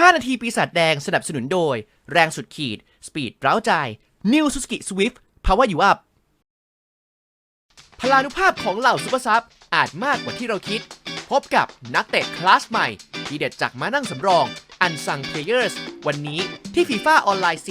5 นาทีปีศาจแดงสนับสนุนโดย แรงสุดขีด สปีดเร้าใจ New Suzuki Swift Power You Up พลานุภาพของเหล่าซุปเปอร์ซับอาจมากกว่าที่เราคิด พบกับนักเตะคลาสใหม่ ที่เด็ดจากมานั่งสำรอง อันซังเพลเยอร์สวันนี้ที่ฟีฟ่าออนไลน์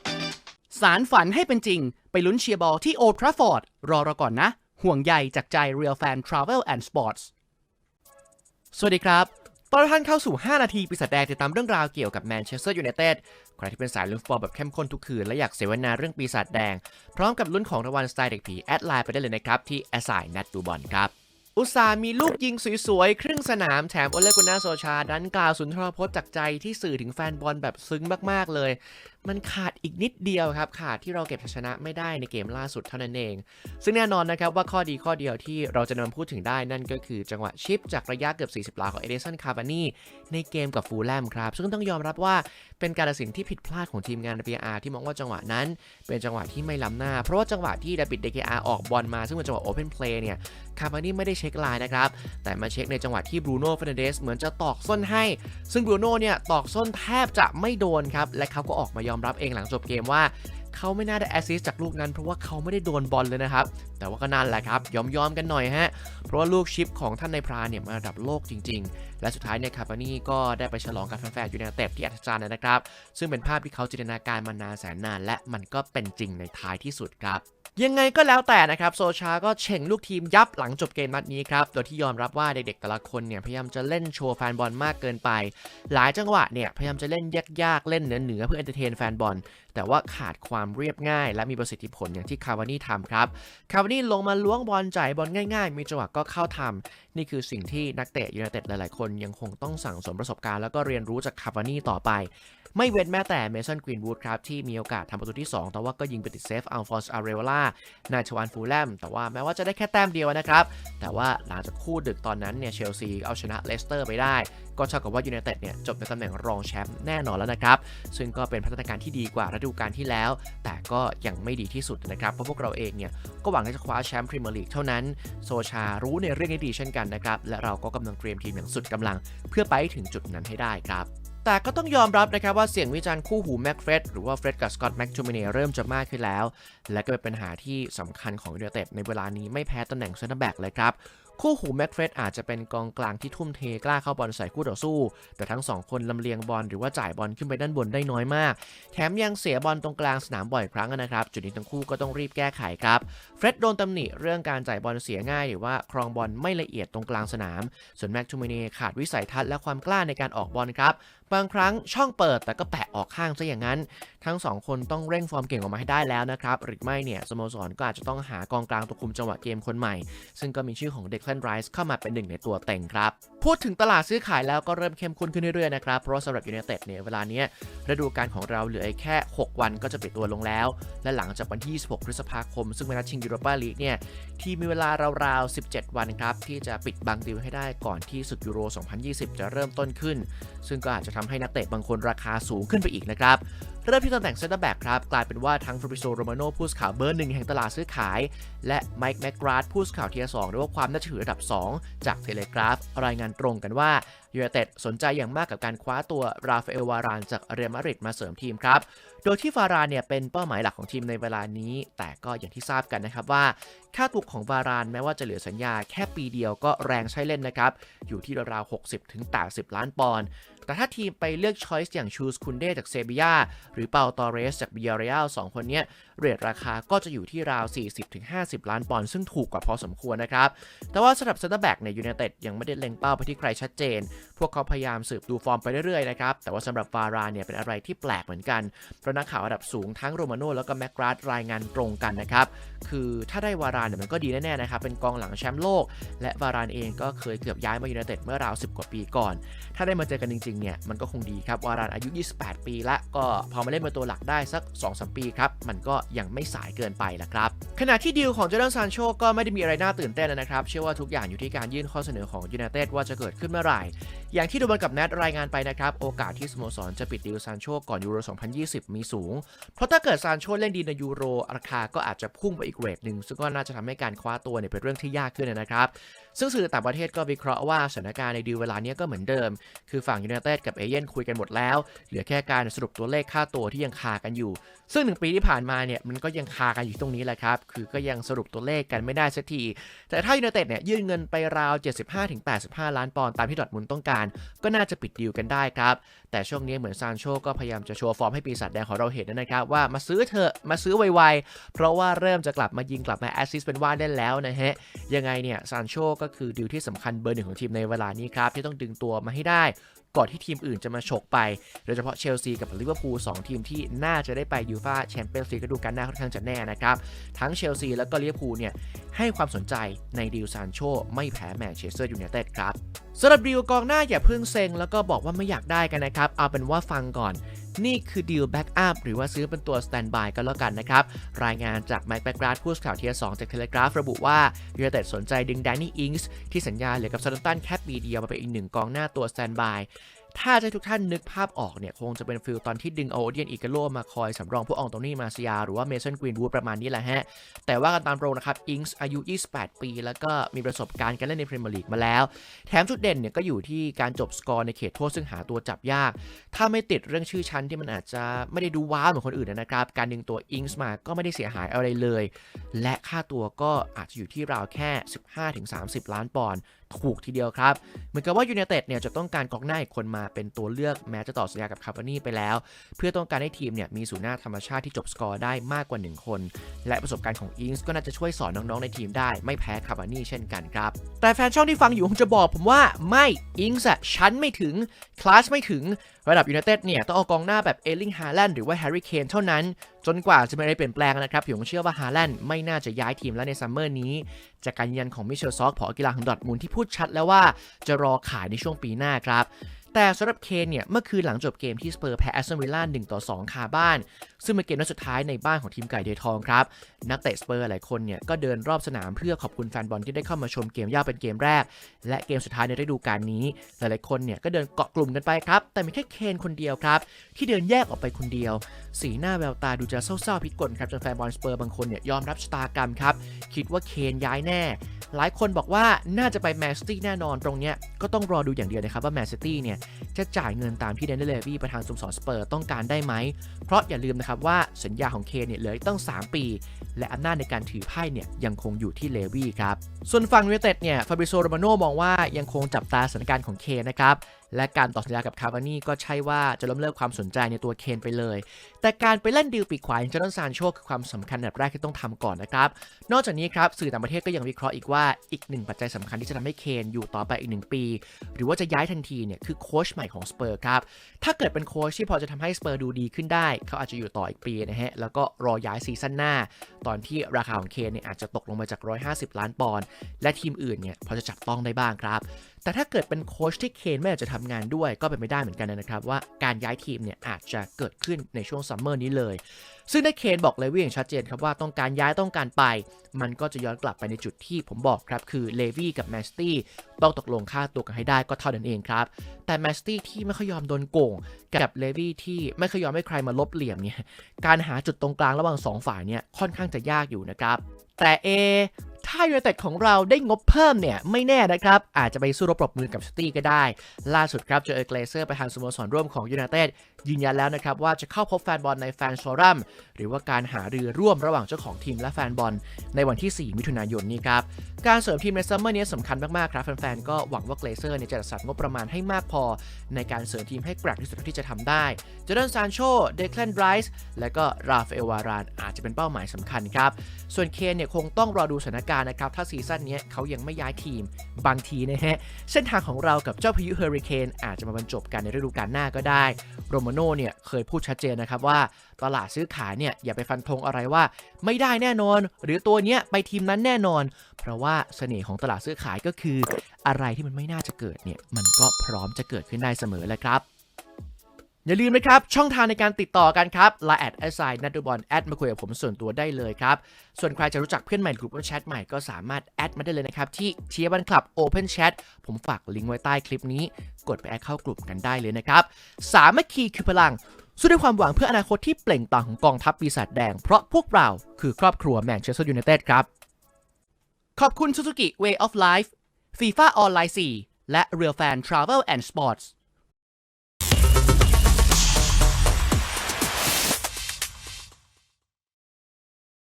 4 สารฝันให้เป็นจริง ไปลุ้นเชียร์บอลที่โอทราฟอร์ด รอเราก่อนนะ ห่วงใยจากใจ Real Fan Travel and Sports สวัสดีครับ ตอนท่านเข้าสู่ 5 นาทีปีศาจแดงติดตามเรื่องราวเกี่ยวกับแมนเชสเตอร์ยูไนเต็ดใครที่เป็นสายลุ้นฟุตบอลแบบเข้มข้นทุกคืน และอยากเสวนาเรื่องปีศาจแดง พร้อมกับลุ้นของรางวัลสไตล์เด็กผี แอดไลน์ไปได้เลยนะครับ ที่แอสไซนัดดูบอลครับ อุตสาห์มีลูกยิงสวยๆ ครึ่งสนามแถมโอเลกุน่าโซชาดันกล่าวสุนทรพจน์จากใจที่สื่อถึงแฟนบอลแบบซึ้งมากๆเลยมันขาดอีกนิดเดียวครับ ขาดที่เราเก็บชัยชนะไม่ได้ในเกมล่าสุดเท่านั้นเอง ซึ่งแน่นอนนะครับว่าข้อดีข้อเดียวที่เราจะนำพูดถึงได้นั่นก็คือจังหวะชิปจากระยะเกือบ 40หลาของเอเดสันคาร์บานีในเกมกับฟูลแลมครับ ซึ่งต้องยอมรับว่าเป็นการตัดสินที่ผิดพลาดของทีมงาน PR ที่มองว่าจังหวะนั้น เป็นจังหวะที่ไม่ล้ำหน้า เพราะว่าจังหวะที่ดาบิดเดเกอาออกบอลมาซึ่งเป็นจังหวะโอเพนเพลย์เนี่ยคาร์บานีไม่ได้เช็คไลน์นะครับแต่มาเช็คในจังหวะที่บรูโน่เฟรนเดสเหมือนจะตอกส้นให้ ซึ่งบรูโน่เนี่ยตอกส้นแทบจะไม่โดนครับและเขาก็ออกมายอมรับเองหลังจบเกมว่าเขาไม่น่าได้แอสซิสต์จากลูกนั้นเพราะว่าเขาไม่ได้โดนบอลเลยนะครับ แต่ว่าก็นั่นแหละครับยอมยอมๆกันหน่อยฮะ เพราะว่าลูกชิปของท่านในพรานเนี่ยมาระดับโลกจริง ๆ และสุดท้ายเนี่ยคาร์บานี่ก็ได้ไปฉลองกับแฟนๆยูไนเต็ดที่อัศจรรย์นะครับ ซึ่งเป็นภาพที่เขาจินตนาการมานานแสนนาน และมันก็เป็นจริงในท้ายที่สุดครับยังไงก็แล้วแต่นะครับ โซชาก็เฉ่งลูกทีมยับหลังจบเกมนัดนี้ครับ โดยที่ยอมรับว่าเด็กๆแต่ละคนเนี่ยพยายามจะเล่นโชว์แฟนบอลมากเกินไป หลายจังหวะเนี่ยพยายามจะเล่นยากๆ เล่นเหนือๆเพื่อเอนเตอร์เทนแฟนบอล แต่ว่าขาดความเรียบง่าย และมีประสิทธิผลอย่างที่คาวานี่ทำครับ คาวานี่ลงมาล้วงบอลจ่ายบอลง่าย ๆ มีจังหวะก็เข้าทำนี่คือสิ่งที่นักเตะยูไนเต็ดหลายๆ คนยังคงต้องสั่งสมประสบการณ์แล้วก็เรียนรู้จากคาร์วานี่ต่อไป ไม่เว้นแม้แต่เมสันกรีนวูดครับที่มีโอกาสทำประตูที่ 2 แต่ว่าก็ยิงไปติดเซฟอัลฟอนส์อาร์เรวล่านาชวานฟูลแลมแต่ว่าแม้ว่าจะได้แค่แต้มเดียวนะครับ แต่ว่าหลังจากคู่ดึกตอนนั้นเนี่ยเชลซีเอาชนะเลสเตอร์ไปได้ ก็เท่ากับว่ายูไนเต็ดเนี่ยจบในตำแหน่งรองแชมป์แน่นอนแล้วนะครับ ซึ่งก็เป็นพัฒนาการที่ดีกว่าฤดูกาลที่แล้ว แต่ก็ยังไม่ดีที่สุดนะครับเพราะพวกเราเองเนี่ยก็หวังที่จะคว้าแชมป์พรีเมียร์ลีกเท่านั้นโซชารู้ในเรื่องนี้ดีเช่นกันนะครับและเราก็กำลังเตรียมทีมอย่างสุดกำลัง เพื่อไปถึงจุดนั้นให้ได้ครับ แต่ก็ต้องยอมรับนะครับว่าเสียงวิจารณ์คู่หูแม็กเฟรดหรือว่าเฟรดกับสกอตต์แม็กจูมิเนเริ่มจะมากขึ้นแล้ว และก็เป็นปัญหาที่สำคัญของยูไนเต็ดในเวลานี้ไม่แพ้ตำแหน่งเซนเตอร์แบ็กเลยครับ คู่หูแม็กเฟรดอาจจะเป็นกองกลางที่ทุ่มเทกล้าเข้าบอลใส่คู่ต่อสู้ แต่ทั้งสองคนลำเลียงบอลหรือว่าจ่ายบอลขึ้นไปด้านบนได้น้อยมาก แถมยังเสียบอลตรงกลางสนามบ่อยครั้งนะครับ จุดนี้ทั้งคู่ก็ต้องรีบแก้ไขครับเฟรดโดนตำหนิเรื่องการจ่ายบอลเสียง่าย หรือว่าครองบอลไม่ละเอียดตรงกลางสนาม ส่วนแม็กทูมิเนขาดวิสัยทัศน์และความกล้าในการออกบอลครับ บางครั้งช่องเปิดแต่ก็แปะออกข้างซะอย่างนั้น ทั้งสองคนต้องเร่งฟอร์มเก่งออกมาให้ได้แล้วนะครับ หรือไม่เนี่ยสโมสรก็อาจจะต้องหากองกลางตัวคุมจังหวะเกมคนใหม่ ซึ่งก็มีชื่อของเด็กแลนไรส์เข้ามาเป็นหนึ่งในตัวเต็งครับ พูดถึงตลาดซื้อขายแล้วก็เริ่มเข้มข้นขึ้นเรื่อยๆนะครับ เพราะว่าสำหรับยูไนเต็ดเนี่ยเวลาเนี้ยฤดูกาลของเราเหลือแค่ 6 วันก็จะปิดตัวลงแล้ว และหลังจากวันที่ 26 พฤษภาคม ซึ่งเป็นนัดชิงยูโรปาลีกเนี่ยทีมีเวลาราวๆ 17 วันครับที่จะปิดบังดิวให้ได้ก่อนที่ศึกยูโร 2020 จะเริ่มต้นขึ้น ซึ่งก็อาจจะทำให้นักเตะบางคนราคาสูงขึ้นไปอีกนะครับ เริ่มที่ตำแหน่งเซนเตอร์แบ็กครับ กลายเป็นว่าทั้งฟ a บริโซโรมาโนผู้สื่อข่าวเบอร์หนึ่งแห่งตลาดซื้อขายและไมค์แมกกราดผู้สื่อข่าวเทียร์สองหรือว่าความน่าเชื่อถือระดับ 2 จากเทเลกราฟ รายงานตรงกันว่ายูไนเต็ดสนใจอย่างมากกับการคว้าตัวราฟาเอลวารานจากเรอัลมาดริดมาเสริมทีมครับ โดยที่ฟารานเนี่ยเป็นเป้าหมายหลักของทีมในเวลานี้ แต่ก็อย่างที่ทราบกันนะครับว่า ค่าตัวของวารานแม้ว่าจะเหลือสัญญาแค่ปีเดียวก็แรงใช้เล่นนะครับ อยู่ที่ราวๆ60-80 ล้านปอนด์ แต่ถ้าทีมไปเลือกช้อยส์อย่างชูสคุนเดจากเซบียาหรือเปาตอเรสจากบิยาเรียลสองคนเนี้ย เรทราคาก็จะอยู่ที่ราว 40-50 ล้านปอนด์ซึ่งถูกกว่าพอสมควรนะครับ แต่ว่าสำหรับเซนเตอร์แบ็กเนี่ยยูไนเต็ดยังไม่ได้เล็งเป้าไปที่ใครชัดเจน พวกเขาพยายามสืบดูฟอร์มไปเรื่อยๆนะครับ แต่ว่าสำหรับฟาราเนี่ยเป็นอะไรที่แปลกเหมือนกันเพราะนักข่าวระดับสูงทั้งโรมาโน่แล้วก็แมกราดรายงานตรงกันนะครับ คือถ้าได้วารานเนี่ยมันก็ดีแน่ๆนะครับเป็นกองหลังแชมป์โลก และวารานเองก็เคยเกือบย้ายมายูไนเต็ดเมื่อราว 10 กว่าปีก่อน ถ้าได้มาเจอกันจริงๆเนี่ยมันก็คงดีครับวารานอายุ 28 ปีละก็พอมาเล่นเป็นตัวหลักได้สัก 2-3 ปีครับมันก็ยังไม่สายเกินไปละครับ ขณะที่ดีลของเจอร์นซานโชก็ไม่ได้มีอะไรน่าตื่นเต้นนะครับ เชื่อว่าทุกอย่างอยู่ที่การยื่นข้อเสนอของยูไนเต็ดว่าจะเกิดขึ้นเมื่อไหร่ อย่างที่ดูบอลกับแนทรายงานไปนะครับ โอกาสที่สโมสรจะปิดดีลซานโชก่อนยูโร 2020 มีสูง เพราะถ้าเกิดซานโชเล่นดีในยูโรราคาก็อาจจะพุ่งไปอีกเรทหนึ่งซึ่งก็น่าจะทำให้การคว้าตัวเนี่ยเป็นเรื่องที่ยากขึ้นนะครับ ซึ่งสื่อต่างประเทศก็วิเคราะห์ว่าสถานการณ์ในดีลเวลานี้ก็เหมือนเดิม คือฝั่งยูไนเต็ดกับเอเย่นคุยกันหมดแล้ว เหลือแค่การสรุปตัวเลขค่าตัวที่ยังคากันอยู่ ซึ่งหนึ่งปีที่ผ่านมาเนี่ยมันก็ยังคากันอยู่ตรงนี้แหละครับ คือก็ยังสรุปตัวเลขกันไม่ได้สักที แต่ถ้ายูไนเต็ดเนี่ยยื่นเงินไปราว 75-85 ล้านปอนด์ตามที่ดอทมุนต้องการ ก็น่าจะปิดดีลกันได้ครับ แต่ช่วงนี้เหมือนซานโชก็พยายามจะโชว์ฟอร์มให้ปีศาจแดงของเราเห็นนะครับว่ามาซื้อเถอะมาซื้อไวๆเพราะว่าเริ่มจะกลับมายิงกลับมาแอสซิสต์เป็นว่าได้แล้วนะฮะยังไงเนี่ยซานโชก็็คือดีลที่สำคัญเบอร์หนึ่งของทีมในเวลานี้ครับ ที่ต้องดึงตัวมาให้ได้ ก่อนที่ทีมอื่นจะมาฉกไป โดยเฉพาะเชลซีกับลิเวอร์พูลสองทีมที่น่าจะได้ไปยูฟ่าแชมเปี้ยนส์ลีกฤดูกาลหน้าค่อนข้างจะแน่นะครับ ทั้งเชลซีแล้วก็ลิเวอร์พูลเนี่ยให้ความสนใจในดีลซานโชไม่แพ้แมนเชสเตอร์ยูไนเต็ดครับ สำหรับดีลกองหน้าอย่าเพิ่งเซ็งแล้วก็บอกว่าไม่อยากได้กันนะครับ เอาเป็นว่าฟังก่อน นี่คือดีลแบ็กอัพหรือว่าซื้อเป็นตัวสแตนบายก็แล้วกันนะครับ รายงานจากแม็กแบกราดผู้สข่าวเทียร์2จากเทเลกราฟระบุว่ายูไนเต็ดสนใจดึงแดนนี่อิงส์ที่สัญญาเหลือกับซาร์ตันแค่ปีเดียวมาเป็นอีกหนึ่งกองหน้าตัวสแตนบาย ถ้าจะทุกท่านนึกภาพออกเนี่ย คงจะเป็นฟิลตอนที่ดึงเอาโอเดียนอีกาโลมาคอยสำรองพวกอองโตนี่มาเซียหรือว่าเมสันกรีนวูดประมาณนี้แหละฮะ แต่ว่ากันตามโปรนะครับ อิงส์อายุ 28 ปี แล้วก็มีประสบการณ์การเล่นในพรีเมียร์ลีกมาแล้ว แถมจุดเด่นเนี่ยก็อยู่ที่การจบสกอร์ในเขตโทษซึ่งหาตัวจับยาก ถ้าไม่ติดเรื่องชื่อชั้นที่มันอาจจะไม่ได้ดูว้าวเหมือนคนอื่นนะครับ การดึงตัวอิงส์มาก็ไม่ได้เสียหายอะไรเลย และค่าตัวก็อาจจะอยู่ที่ราวแค่ 15-30 ล้านปอนด์ถูกทีเดียวครับ เหมือนกับว่ายูไนเต็ดเนี่ยจะต้องการกองหน้าอีกคนมาเป็นตัวเลือกแม้จะต่อสัญญากับคาร์วานี่ไปแล้ว เพื่อต้องการให้ทีมเนี่ยมีศูนย์หน้าธรรมชาติที่จบสกอร์ได้มากกว่า 1 คน และประสบการณ์ของอิงส์ก็น่าจะช่วยสอนน้องๆในทีมได้ไม่แพ้คาร์วานี่เช่นกันครับ แต่แฟนช่องที่ฟังอยู่คงจะบอกผมว่าไม่อิงส์อะชั้นไม่ถึงคลาสไม่ถึงระดับยูไนเต็ดเนี่ยต้องเอากองหน้าแบบเอลิงฮาแลนด์หรือว่าแฮร์รี่เคนเท่านั้น จนกว่าจะมีอะไรเปลี่ยนแปลงนะครับผมเชื่อว่าฮาแลนด์ไม่น่าจะย้ายทีมแล้วในซัมเมอร์นี้ จากการยืนยันของมิเชลซอกผอกีฬาของดอร์ทมุนด์ที่พูดชัดแล้วว่าจะรอขายในช่วงปีหน้าครับ แต่สำหรับเคนเนี่ย เมื่อคืนหลังจบเกมที่สเปอร์แพ้แอสตันวิลล่า1ต่อ 2 คาบ้าน ซึ่งเป็นเกมนัดสุดท้ายในบ้านของทีมไก่เดทองครับ นักเตะสเปอร์หลายคนเนี่ย ก็เดินรอบสนามเพื่อขอบคุณแฟนบอลที่ได้เข้ามาชมเกมย่าเป็นเกมแรก และเกมสุดท้ายในฤดูกาลนี้ หลายๆคนเนี่ย ก็เดินเกาะกลุ่มกันไปครับ แต่มีแค่เคนคนเดียวครับ ที่เดินแยกออกไปคนเดียว สีหน้าแววตาดูจะเศร้าๆพิกลครับจนแฟนบอลสเปอร์บางคนเนี่ยยอมรับชะตากรรมครับคิดว่าเคนย้ายแน่หลายคนบอกว่าน่าจะไปแมนซิตี้แน่นอนตรงเนี้ยก็ต้องรอดูอย่างเดียวนะครับว่าแมนซิตี้เนี่ยจะจ่ายเงินตามที่เดนเดลเลวีประธานสโมสรสเปอร์ต้องการได้ไหม เพราะอย่าลืมนะครับว่าสัญญาของเคนเนี่ยเหลืออีกตั้ง 3 ปี และอำนาจในการถือไพ่เนี่ยยังคงอยู่ที่เลวี่ครับ ส่วนฝั่งยูไนเต็ดเนี่ยฟาบริโซโรมาโนมองว่ายังคงจับตาสถานการณ์ของเคนนะครับ และการต่อสัญญากับคาวานี่ก็ใช่ว่าจะล้มเลิกความสนใจในตัวเคนไปเลย แต่การไปเล่นดีลปีกขวาอย่างจอร์แดนซานโชคือความสำคัญอันดับแรกที่ต้องทำก่อนนะครับ นอกจากนี้ครับสื่อต่างประเทศก็ยังวิเคราะห์อีกว่าอีกหนึ่งปัจจัยสำคัญที่จะทำให้เคนอยู่ต่อไปอีกหนึ่งปี หรือว่าจะย้ายทันทีเนี่ยคือโค้ชใหม่ของสเปอร์ครับถ้าเกิดเป็นโค้ชที่พอจะทำให้สเปอร์ดูดีขึ้นได้ เขาอาจจะอยู่ต่ออีกปีนะฮะแล้วก็รอย้ายซีซั่นหน้า ตอนที่ราคาของเคนเนี่ยอาจจะตกลงมาจาก 150 ล้านปอนด์และทีมอื่นเนี่ยพอจะจับต้องได้บ้างครับ แต่ถ้าเกิดเป็นโค้ชที่เคนไม่อยากจะทำงานด้วยก็เป็นไม่ได้เหมือนกันนะครับ ว่าการย้ายทีมเนี่ยอาจจะเกิดขึ้นในช่วงซัมเมอร์นี้เลย ซึ่งได้เคนบอกเลวี่อย่างชัดเจนครับว่าต้องการย้ายต้องการไป มันก็จะย้อนกลับไปในจุดที่ผมบอกครับ คือเลวี่กับแมสตี้ต้องตกลงค่าตัวกันให้ได้ก็เท่านั้นเองครับ แต่แมสตี้ที่ไม่ค่อยยอมโดนโกง กับเลวี่ที่ไม่ค่อยยอมให้ใครมาลบเหลี่ยมเนี่ยการหาจุดตรงกลางระหว่างสองฝ่ายเนี่ยค่อนข้างจะยากอยู่นะครับแต่เอ ถ้ายูไนเต็ดของเราได้งบเพิ่มเนี่ยไม่แน่นะครับ อาจจะไปสู้รบปรบมือกับซิตี้ก็ได้ ล่าสุดครับเจอเอเกลเซอร์ประธานสโมสรร่วมของยูไนเต็ดยืนยันแล้วนะครับว่าจะเข้าพบแฟนบอลในแฟนโซรัมหรือว่าการหารือร่วมระหว่างเจ้าของทีมและแฟนบอลในวันที่ 4 มิถุนายนนี้ครับ การเสริมทีมในซัมเมอร์นี้สำคัญมากๆครับแฟนๆก็หวังว่าเกลเซอร์เนี่ยจะจัดสรรงบประมาณให้มากพอ ในการเสริมทีมให้แกร่งที่สุดที่จะทำได้เจอร์แดนซานโชเดคลันไรส์และก็ราฟเอลวารานอาจจะเป็นเป้าหมายสำคัญครับ ส่วนเคนเนี่ยคงต้องรอดูสถานการณ์นะครับ ถ้าซีซั่นนี้เขายังไม่ย้ายทีมบางทีนะฮะเส้นทางของเรากับเจ้าพายุเฮอริเคนอาจจะมาบรรจบกันในฤดูกาลหน้าก็ได้โรมโนเนี่ยเคยพูดชัดเจนนะครับว่าตลาดซื้อขายเนี่ยอย่าไปฟันธงอะไรว่า ไม่ได้แน่นอน หรือตัวเนี้ยไปทีมนั้นแน่นอน เพราะว่าเสน่ห์ของตลาดซื้อขายก็คือ อะไรที่มันไม่น่าจะเกิดเนี่ยมันก็พร้อมจะเกิดขึ้นได้เสมอแหละครับ อย่าลืมนะครับ ช่องทางในการติดต่อกันครับไลน์แอดไอซนัดดูบอลแอดมาคุยกับผมส่วนตัวได้เลยครับ ส่วนใครจะรู้จักเพื่อนใหม่กลุ่มแชทใหม่ก็สามารถแอดมาได้เลยนะครับ ที่เชียร์บันคลับ Open Chat ผมฝากลิงก์ไว้ใต้คลิปนี้ กดไปแอดเข้ากลุ่มกันได้เลยนะครับ สามัคคีคือพลังสู้ด้วยความหวังเพื่ออนาคตที่เปล่งปลั่งของกองทัพปีศาจแดง เพราะพวกเราคือครอบครัวแมนเชสเตอร์ยูไนเต็ดครับ ขอบคุณ Suzuki Way of Life FIFA ออนไลน์4และ Real Fan Travel and Sports